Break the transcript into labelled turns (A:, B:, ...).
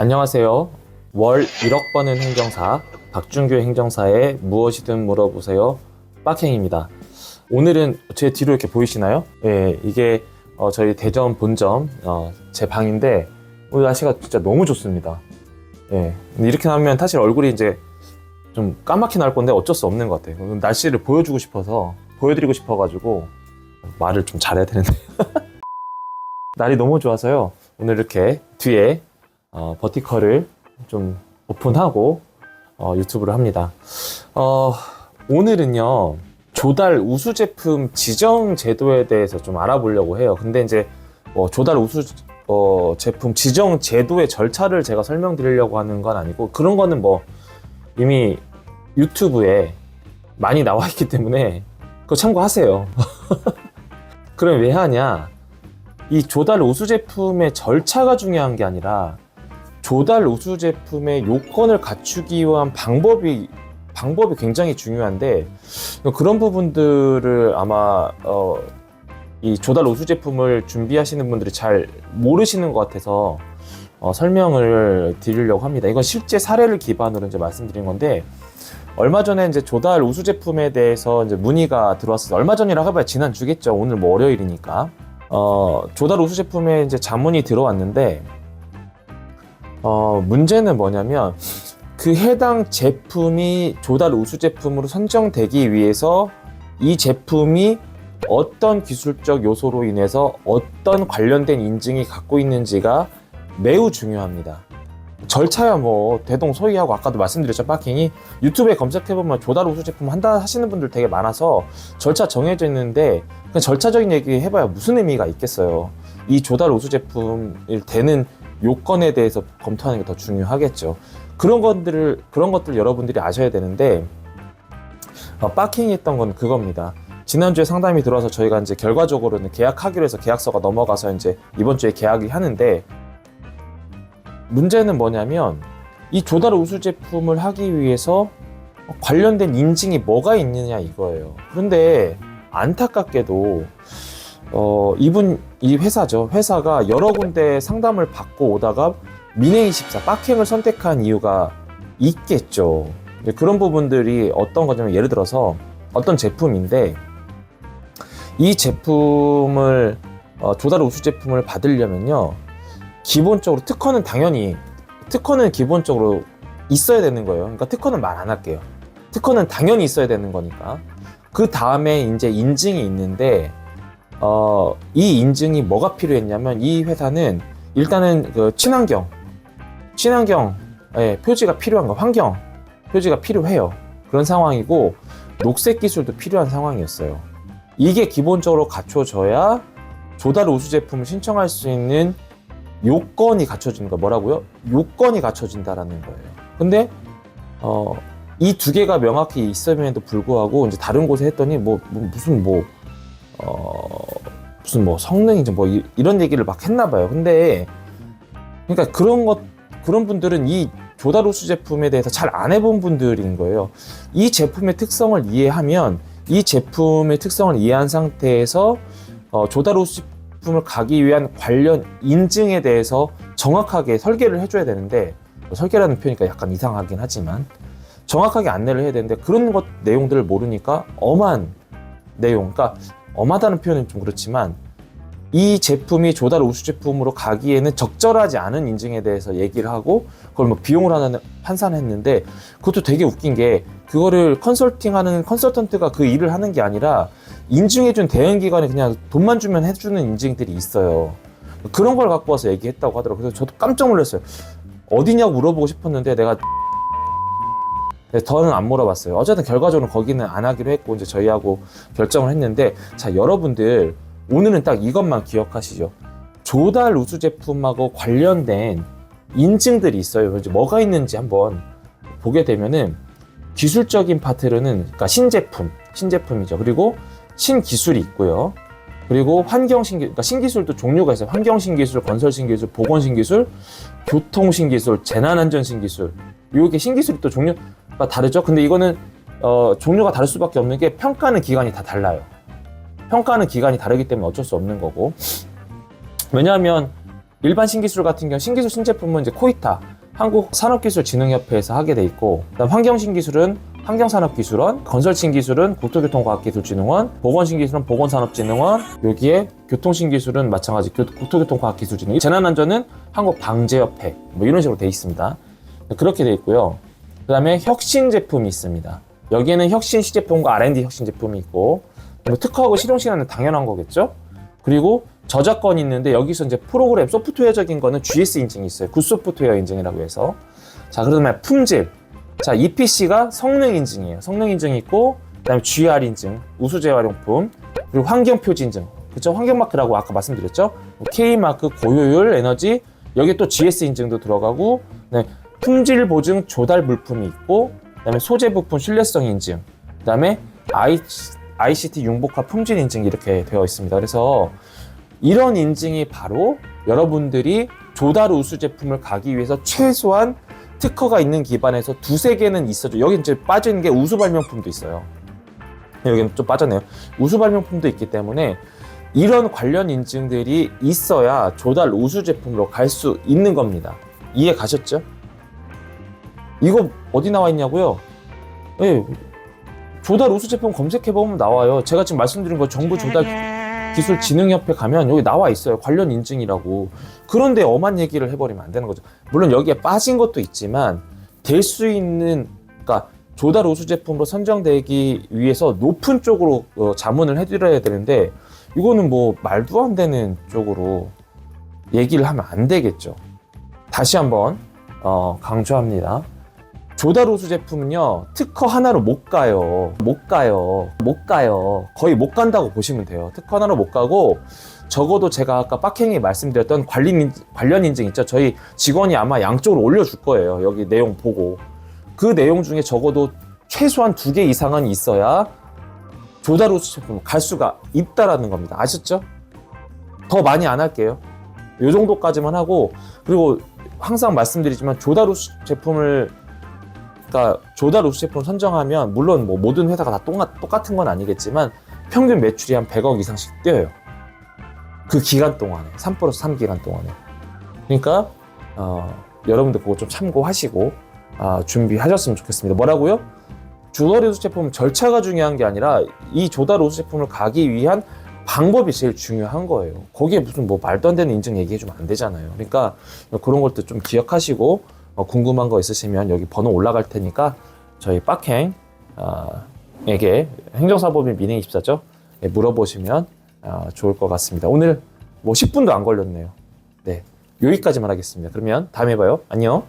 A: 안녕하세요. 월 1억 버는 행정사 박준규 행정사의 무엇이든 물어보세요. 빡행입니다. 오늘은 제 뒤로 이렇게 보이시나요? 예, 이게 어, 저희 대전 본점 어, 제 방인데 오늘 날씨가 진짜 너무 좋습니다. 예, 이렇게 나면 사실 얼굴이 이제 좀 까맣게 나올 건데 어쩔 수 없는 것 같아요. 날씨를 보여주고 싶어서 보여드리고 싶어가지고 말을 좀 잘해야 되는데 날이 너무 좋아서요. 오늘 이렇게 뒤에 어, 버티컬을 좀 오픈하고 어, 유튜브를 합니다. 어, 오늘은요 조달 우수 제품 지정 제도에 대해서 좀 알아보려고 해요. 근데 이제 뭐 조달 우수 어, 제품 지정 제도의 절차를 제가 설명드리려고 하는 건 아니고 그런 거는 뭐 이미 유튜브에 많이 나와 있기 때문에 그거 참고하세요. 그럼 왜 하냐? 이 조달 우수 제품의 절차가 중요한 게 아니라 조달 우수 제품의 요건을 갖추기 위한 방법이 방법이 굉장히 중요한데 그런 부분들을 아마 어, 이 조달 우수 제품을 준비하시는 분들이 잘 모르시는 것 같아서 어, 설명을 드리려고 합니다. 이건 실제 사례를 기반으로 이제 말씀드린 건데 얼마 전에 이제 조달 우수 제품에 대해서 이제 문의가 들어왔어요. 얼마 전이라 해봐야 지난 주겠죠. 오늘 뭐 월요일이니까. 어, 조달 우수 제품에 이제 자문이 들어왔는데 어, 문제는 뭐냐면 그 해당 제품이 조달 우수 제품으로 선정되기 위해서 이 제품이 어떤 기술적 요소로 인해서 어떤 관련된 인증이 갖고 있는지가 매우 중요합니다. 절차야 뭐 대동소이하고 아까도 말씀드렸죠 파킹이 유튜브에 검색해보면 조달 우수 제품 한다 하시는 분들 되게 많아서 절차 정해져 있는데 그냥 절차적인 얘기 해봐야 무슨 의미가 있겠어요. 이 조달 우수 제품을 되는 요건에 대해서 검토하는 게 더 중요하겠죠. 그런 것들을 그런 것들 여러분들이 아셔야 되는데 어, 파킹이 했던 건 그겁니다. 지난주에 상담이 들어와서 저희가 이제 결과적으로는 계약하기로 해서 계약서가 넘어가서 이제 이번 주에 계약을 하는데 문제는 뭐냐면 이 조달 우수 제품을 하기 위해서 관련된 인증이 뭐가 있느냐 이거예요. 그런데 안타깝게도 어, 이분 이 회사죠. 회사가 여러 군데 상담을 받고 오다가 미네24 빡행을 선택한 이유가 있겠죠. 그런 부분들이 어떤 거냐면 예를 들어서 어떤 제품인데 이 제품을 어, 조달 우수 제품을 받으려면요. 기본적으로 특허는 당연히 특허는 기본적으로 있어야 되는 거예요. 그러니까 특허는 말 안 할게요. 특허는 당연히 있어야 되는 거니까. 그 다음에 이제 인증이 있는데 어, 이 인증이 뭐가 필요했냐면 이 회사는 일단은 그 친환경, 친환경 예, 표지가 필요한 거, 환경 표지가 필요해요. 그런 상황이고 녹색 기술도 필요한 상황이었어요. 이게 기본적으로 갖춰져야 조달 우수 제품을 신청할 수 있는 요건이 갖춰지는 거 뭐라고요? 요건이 갖춰진다라는 거예요. 근데 어, 이 두 개가 명확히 있음에도 불구하고 이제 다른 곳에 했더니 뭐, 뭐 무슨 뭐 어, 무슨 뭐 성능인지 뭐 이, 런 얘기를 막 했나 봐요. 근데 그러니까 그런 것 그런 분들은 이 우수 제품에 대해서 잘 안 해본 분들인 거예요. 이 제품의 특성을 이해하면 이 제품의 특성을 이해한 상태에서 어, 우수 제품을 가기 위한 관련 인증에 대해서 정확하게 설계를 해줘야 되는데 뭐 설계라는 표현이니까 약간 이상하긴 하지만 정확하게 안내를 해야 되는데 그런 것 내용들을 모르니까 엄한 내용, 그러니까 엄하다는 표현은 좀 그렇지만 이 제품이 조달 우수 제품으로 가기에는 적절하지 않은 인증에 대해서 얘기를 하고 그걸 뭐 비용을 하나 환산했는데 그것도 되게 웃긴 게 그거를 컨설팅하는 컨설턴트가 그 일을 하는 게 아니라 인증해준 대행기관이 그냥 돈만 주면 해주는 인증들이 있어요. 그런 걸 갖고 와서 얘기했다고 하더라고요. 그래서 저도 깜짝 놀랐어요. 어디냐고 물어보고 싶었는데 내가 네, 더는 안 물어봤어요. 어쨌든 결과적으로 거기는 안 하기로 했고 이제 저희하고 결정을 했는데 자 여러분들 오늘은 딱 이것만 기억하시죠. 조달 우수 제품하고 관련된 인증들이 있어요. 이제 뭐가 있는지 한번 보게 되면은 기술적인 파트로는 그러니까 신제품, 신제품이죠. 그리고 신기술이 있고요. 그리고 환경 신기, 그러니까 신기술도 종류가 있어요. 환경 신기술, 건설 신기술, 보건 신기술, 교통 신기술, 재난 안전 신기술. 이게 신기술이 또 종류가 다르죠. 근데 이거는 어, 종류가 다를 수밖에 없는 게 평가하는 기관이 다 달라요. 평가하는 기관이 다르기 때문에 어쩔 수 없는 거고. 왜냐하면 일반 신기술 같은 경우 신기술 신제품은 이제 코이타 한국 산업기술진흥협회에서 하게 돼 있고 환경신기술은 환경산업기술원, 건설신기술은 국토교통과학기술진흥원, 보건신기술은 보건산업진흥원, 여기에 교통신기술은 마찬가지 교- 국토교통과학기술진흥원, 재난안전은 한국방재협회 뭐 이런 식으로 돼 있습니다. 그렇게 돼 있고요. 그 다음에 혁신 제품이 있습니다. 여기에는 혁신 시제품과 R&D 혁신 제품이 있고 뭐 특허하고 실용 시간은 당연한 거겠죠. 그리고 저작권이 있는데 여기서 이제 프로그램 소프트웨어적인 거는 GS 인증이 있어요. 굿 소프트웨어 인증이라고 해서 자 그러면 품질 자 EPC가 성능 인증이에요. 성능 인증이 있고 그다음에 GR 인증 우수 재활용품 그리고 환경 표지 인증 그쵸 환경 마크라고 아까 말씀드렸죠. K 마크 고효율 에너지 여기 또 GS 인증도 들어가고 네, 품질 보증 조달 물품이 있고 그다음에 소재 부품 신뢰성 인증 그다음에 ICT 융복화 품질 인증 이렇게 되어 있습니다. 그래서 이런 인증이 바로 여러분들이 조달 우수 제품을 가기 위해서 최소한 특허가 있는 기반에서 두세 개는 있어죠. 여기 이제 빠진 게 우수 발명품도 있어요. 여기는 좀 빠졌네요. 우수 발명품도 있기 때문에 이런 관련 인증들이 있어야 조달 우수 제품으로 갈 수 있는 겁니다. 이해 가셨죠? 이거 어디 나와 있냐고요? 예, 조달 우수 제품 검색해 보면 나와요. 제가 지금 말씀드린 거 정부 조달 기술 진흥 협회 가면 여기 나와 있어요. 관련 인증이라고. 그런데 엄한 얘기를 해 버리면 안 되는 거죠. 물론 여기에 빠진 것도 있지만 될 수 있는 그러니까 조달 우수 제품으로 선정되기 위해서 높은 쪽으로 어, 자문을 해 드려야 되는데 이거는 뭐 말도 안 되는 쪽으로 얘기를 하면 안 되겠죠. 다시 한번 어, 강조합니다. 우수 제품은요 특허 하나로 못 가요. 못 가요. 못 가요. 거의 못 간다고 보시면 돼요. 특허 하나로 못 가고 적어도 제가 아까 빡행이 말씀드렸던 인- 관련 인증 있죠? 저희 직원이 아마 양쪽으로 올려줄 거예요. 여기 내용 보고. 그 내용 중에 적어도 최소한 두 개 이상은 있어야 우수 제품 갈 수가 있다라는 겁니다. 아셨죠? 더 많이 안 할게요. 요 정도까지만 하고 그리고 항상 말씀드리지만 우수 제품을 그러니까 조달 우수 제품 선정하면 물론 뭐 모든 회사가 다 똑같, 똑같은 건 아니겠지만 평균 매출이 한 100억 이상씩 뛰어요. 그 기간 동안에 3 플러스 3 기간 동안에. 그러니까 어, 여러분들 그거 좀 참고하시고 아, 준비하셨으면 좋겠습니다. 뭐라고요? 조달 우수 제품 절차가 중요한 게 아니라 이 조달 우수 제품을 가기 위한 방법이 제일 중요한 거예요. 거기에 무슨 뭐 말도 안 되는 인증 얘기해주면 안 되잖아요. 그러니까 그런 것도 좀 기억하시고 어, 궁금한 거 있으시면 여기 번호 올라갈 테니까 저희 빡행 어, 에게 행정사법인 민행24죠 예, 물어보시면 어, 좋을 것 같습니다. 오늘 뭐 10분도 안 걸렸네요. 네 여기까지만 하겠습니다. 그러면 다음에 봐요. 안녕.